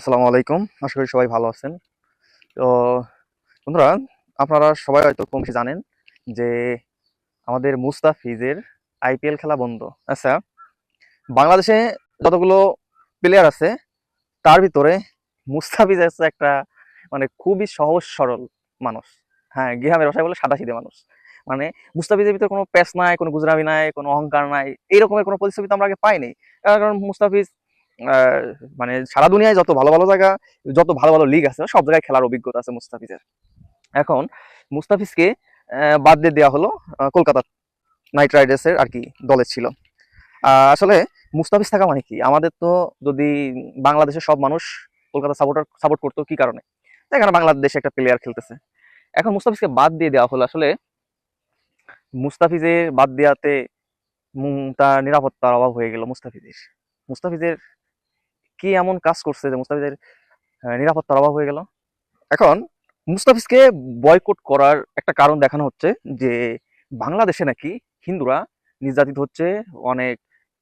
আসসালামু আলাইকুম। আশা করি সবাই ভালো আছেন। তো বন্ধুরা, আপনারা সবাই হয়তো কম জানেন যে আমাদের মুস্তাফিজের আইপিএল খেলা বন্ধ। আচ্ছা বাংলাদেশে যতগুলো প্লেয়ার আছে, তার ভিতরে মুস্তাফিজ হচ্ছে একটা মানে খুবই সহজ, সরল মানুষ। হ্যাঁ গ্রামের ভাষায় বলে সাদা সিধে মানুষ। মানে মুস্তাফিজের ভিতরে কোনো প্যাস নাই, কোনো গুজরামি নাই, কোনো অহংকার নাই এইরকমের কোনো পরিস্থিতি আমরা আগে পাইনি। কারণ মুস্তাফিজ মানে সারা দুনিয়ায় যত ভালো ভালো জায়গা, যত ভালো ভালো লিগ আছে, সব জায়গায় খেলার অভিজ্ঞতা আছে মুস্তাফিজের। এখন মুস্তাফিজকে বাদ দিয়ে দেওয়া হলো কলকাতা নাইট রাইডার্সের আর কি দলে ছিল। আসলে মুস্তাফিজ থাকা মানে কি? আমাদের তো যদি বাংলাদেশের সব মানুষ কলকাতা সাপোর্টার সাপোর্ট করতো, কি কারণে? এখানে বাংলাদেশে একটা প্লেয়ার খেলতেছে। এখন মুস্তাফিজকে বাদ দিয়ে দেওয়া হলো আসলে মুস্তাফিজের বাদ দেওয়াতে তার নিরাপত্তার অভাব হয়ে গেল মুস্তাফিজের। মুস্তাফিজের কি এমন কাজ করছে যে মুস্তাফিজের নিরাপত্তার অভাব হয়ে গেল? এখন মুস্তাফিজকে বয়কট করার একটা কারণ দেখানো হচ্ছে যে বাংলাদেশে নাকি হিন্দুরা নির্যাতিত হচ্ছে, অনেক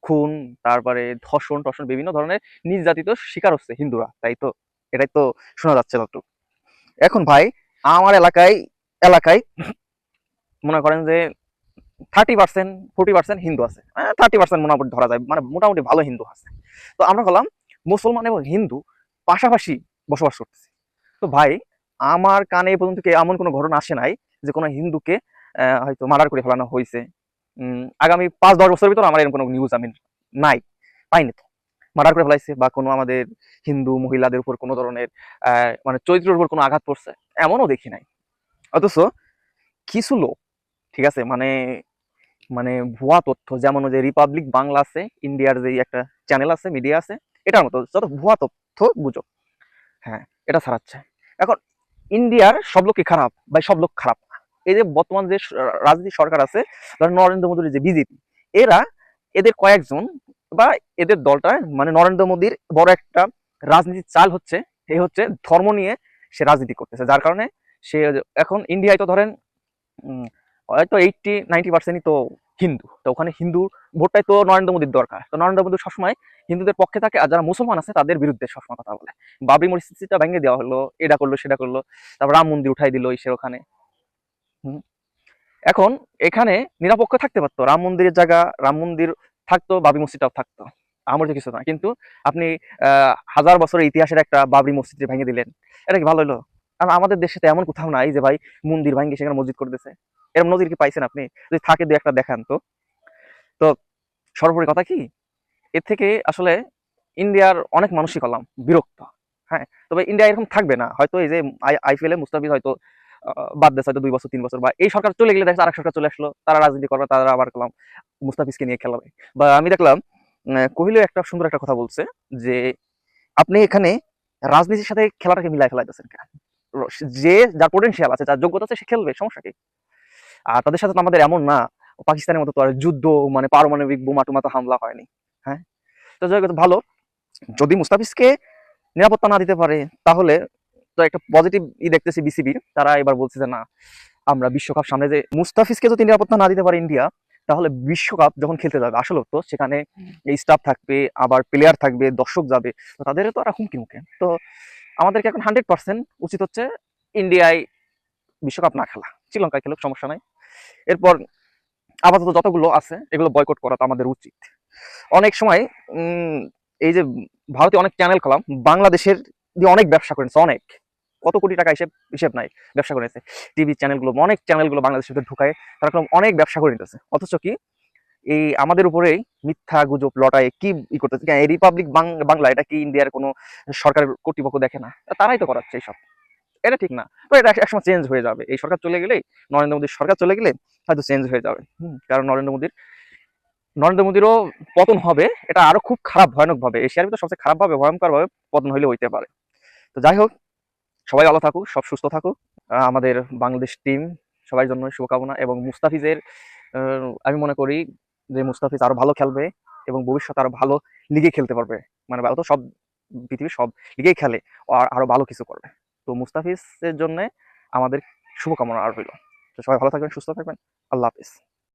খুন, তারপরে ধর্ষণ, টর্ষণ বিভিন্ন ধরনের নির্যাতিত শিকার হচ্ছে হিন্দুরা, তাই তো? এটাই তো শোনা যাচ্ছে একটু এখন ভাই, আমার এলাকায় এলাকায় মনে করেন যে thirty percent forty percent Hindu আছে। থার্টি পার্সেন্ট মোটামুটি ধরা যায় মানে মোটামুটি ভালো হিন্দু আছে। তো আমরা বললাম মুসলমান এবং হিন্দু পাশাপাশি বসবাস করতেছি। তো ভাই, আমার কানে পর্যন্ত এমন কোনো ঘটনা আসে নাই যে কোনো হিন্দুকে হয়তো মার্ডার করে ফেলানো হয়েছে? আগামী পাঁচ দশ বছরের ভিতর আমার এরকম কোনো নিউজ আমি নাই, পাইনি তো। মার্ডার করে ফেলাইছে বা কোনো আমাদের হিন্দু মহিলাদের উপর কোনো ধরনের মানে চরিত্রের উপর কোনো আঘাত পড়ছে, এমনও দেখি নাই। অথচ কিছু লোক, ঠিক আছে মানে মানে ভুয়া তথ্য, যেমন যে রিপাবলিক বাংলা আছে ইন্ডিয়ার যে একটা চ্যানেল আছে মিডিয়া আছে এটার মতো যত ভুয়া তথ্য গুজব। হ্যাঁ এটা ছাড়াচ্ছে এখন ইন্ডিয়ার সব লোকই খারাপ বা সব লোক খারাপ এই যে বর্তমান যে রাজনীতি সরকার আছে নরেন্দ্র মোদীর যে বিজেপি, এরা এদের কয়েকজন বা এদের দলটা মানে নরেন্দ্র মোদীর বড় একটা রাজনীতির চাল হচ্ছে, এ হচ্ছে ধর্ম নিয়ে সে রাজনীতি করতেছে। যার কারণে সে, এখন ইন্ডিয়ায় তো ধরেন হয়তো এইটটি নাইনটি পার্সেন্টই তো হিন্দু। তো ওখানে হিন্দু ভোটটাই তো নরেন্দ্র মোদীর দরকার। তো নরেন্দ্র মোদী সবসময় হিন্দুদের পক্ষে থাকে, আর যারা মুসলমান আছে তাদের বিরুদ্ধে সবসময় কথা বলে। বাবরি মসজিদটা ভেঙে দেওয়া হলো, এটা করল, সেটা করল, তারপর রাম মন্দির উঠাই দিল সে ওখানে। এখন এখানে নিরপেক্ষ থাকতে পারতো। রাম মন্দিরের জায়গা, রাম মন্দির থাকতো, বাবরি মসজিদটাও থাকতো। আমার তো কিছু না। কিন্তু আপনি হাজার বছরের ইতিহাসের একটা বাবরি মসজিদ ভেঙে দিলেন, এটা কি ভালো হলো? আর আমাদের দেশে তো এমন কোথাও নাই যে ভাই মন্দির ভাঙে সেখানে মসজিদ করে দিছে। এরকম নজির কি পাইছেন আপনি? যদি থাকে দু একটা দেখান তো। তো সর্বোপরি কথা কি? এর থেকে আসলে ইন্ডিয়ার অনেক মানুষই করলাম বিরক্ত হ্যাঁ? তবে ইন্ডিয়া এরকম থাকবে না। হয়তো এই যে আইপিএল মুস্তাফিজ হয়তো বাদ দেশ হয়তো দুই বছর তিন বছর বা এই সরকার চলে গেলে দেখছে আরেক সরকার চলে আসলো তারা রাজনীতি করবে তারা আবার করলাম মুস্তাফিজকে নিয়ে খেলাবে। বা আমি দেখলাম আহ, একটা সুন্দর একটা কথা বলছে যে আপনি এখানে রাজনীতির সাথে খেলাটাকে মিলাই ফেলাইতেছেন? যে যার পোটেনশিয়াল আছে যার যোগ্যতা আছে সে খেলবে সমস্যা কি? আর তাদের সাথে তো আমাদের এমন না পাকিস্তানের মতো তো আর যুদ্ধ মানে পারমাণবিক বোমা টুমা তো হামলা হয়নি হ্যাঁ? তো যাই হোক, ভালো। যদি মুস্তাফিজকে নিরাপত্তা না দিতে পারে তাহলে তো একটা পজিটিভ ই দেখতেছি বিসিবি তারা এবার বলছে যে না আমরা বিশ্বকাপ সামনে যে মুস্তাফিজকে যদি নিরাপত্তা না দিতে পারে ইন্ডিয়া তাহলে বিশ্বকাপ যখন খেলতে যাবে আসলে তো সেখানে এই স্টাফ থাকবে আবার প্লেয়ার থাকবে দর্শক যাবে তো তাদের তো আর হুমকি মুখে। তো আমাদেরকে এখন হান্ড্রেড পার্সেন্ট উচিত হচ্ছে ইন্ডিয়ায় বিশ্বকাপ না খেলা। শ্রীলঙ্কায় খেলুক সমস্যা নাই। এরপর আপাতত যতগুলো আছে, এগুলো বয়কট করা তো আমাদের উচিত। অনেক সময় এই যে ভারতে অনেক চ্যানেল খোলাম, বাংলাদেশের দিয়ে অনেক ব্যবসা করেছে অনেক। কত কোটি টাকা হিসেব হিসেব নাই, ব্যবসা করেছে টিভি চ্যানেলগুলো অনেক চ্যানেলগুলো বাংলাদেশের ভিতরে ঢুকায়, তারা এরকম অনেক ব্যবসা করে নিতেছে। অথচ কি, এই আমাদের উপরেই মিথ্যা গুজব লটায় কি ই করতেছে? রিপাবলিক বাংলা, এটা কি ইন্ডিয়ার কোনো সরকারের কর্তৃপক্ষ দেখে না? তারাই তো করাচ্ছে এইসব। এটা ঠিক না। তো এটা একসময় চেঞ্জ হয়ে যাবে। এই সরকার চলে গেলেই নরেন্দ্র মোদীর সরকার চলে গেলে হয়তো চেঞ্জ হয়ে যাবে। কারণ নরেন্দ্র মোদীর নরেন্দ্র মোদীরও পতন হবে। এটা আরও খুব খারাপ ভয়ানক ভাবে এশিয়ার ভিতরে সবচেয়ে খারাপ ভাবে ভয়ঙ্কর ভাবে পতন হইলে হইতে পারে। তো যাই হোক সবাই ভালো থাকুক সব সুস্থ থাকুক। আমাদের বাংলাদেশ টিম সবার জন্য শুভকামনা এবং মুস্তাফিজের আমি মনে করি যে মুস্তাফিজ আরও ভালো খেলবে এবং ভবিষ্যতে আরও ভালো লিগে খেলতে পারবে। মানে ও তো সব পৃথিবীর সব লিগেই খেলে আর- আরও ভালো কিছু করবে। তো মুস্তাফিজের জন্য আমাদের শুভকামনা আর রইল। সবাই ভালো থাকবেন সুস্থ থাকবেন। আল্লাহ হাফিজ।